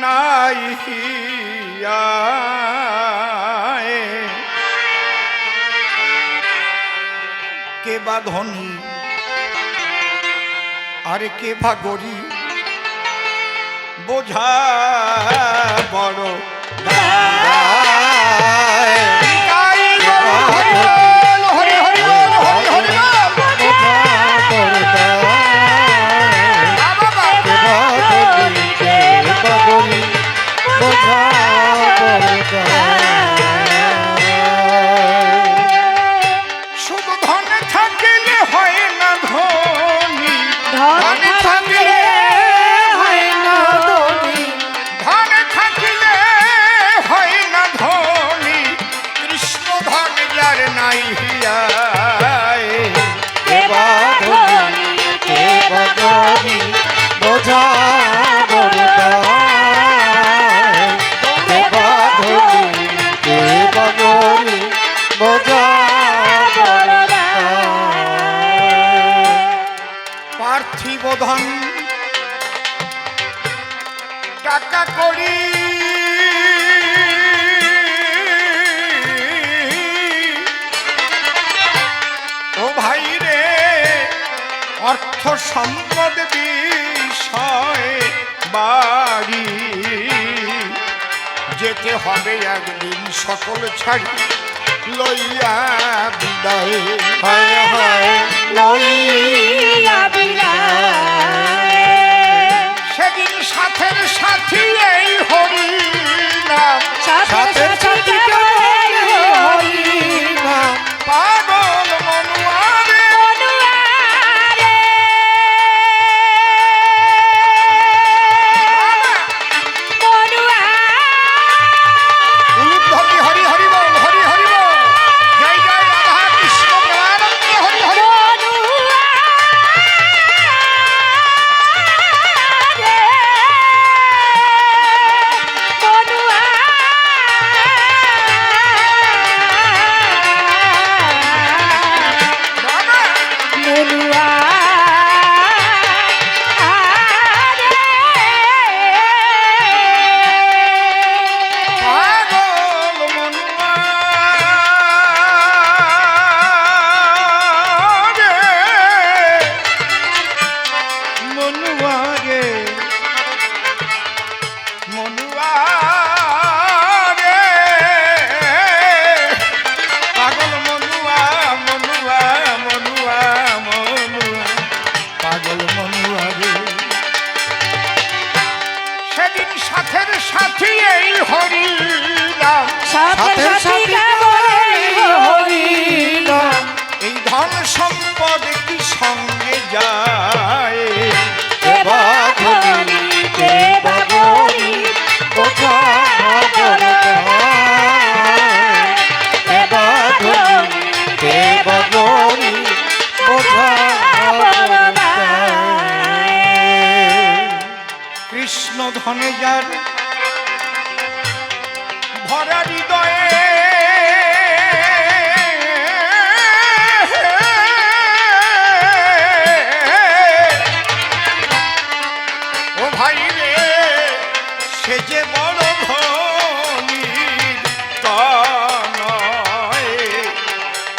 নাই কে বা ধনী আর কে বা গরিব বোঝা বড় কথা করি। ও ভাই রে, অর্থ সম্পদ বিষয় বাড়ি। যেতে হবে একদিন সকল ছাড়ি, লইয়া বিদায়। হয় হয়। সেদিন সাথের সাথে এই হরি সাথের সাথী এই ধন সম্পদ কি সঙ্গে যায়?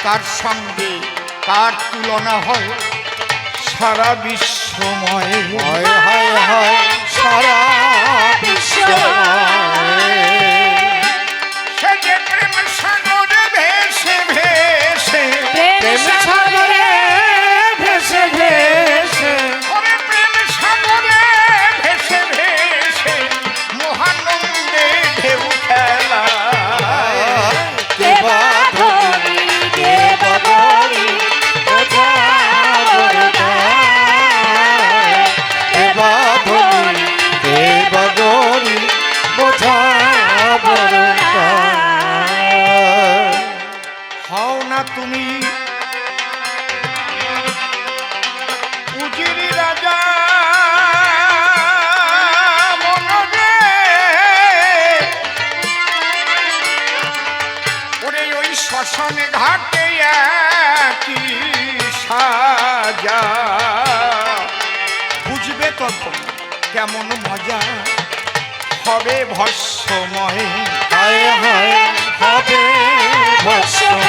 তার সঙ্গে তার তুলনা হয়? সারা বিশ্বময় হয়। মিলন ঘাটে কি সাজা। বুঝবে তখন কেমন মজা? হবে ভস্যময় হায় হায় হবে ভস্ম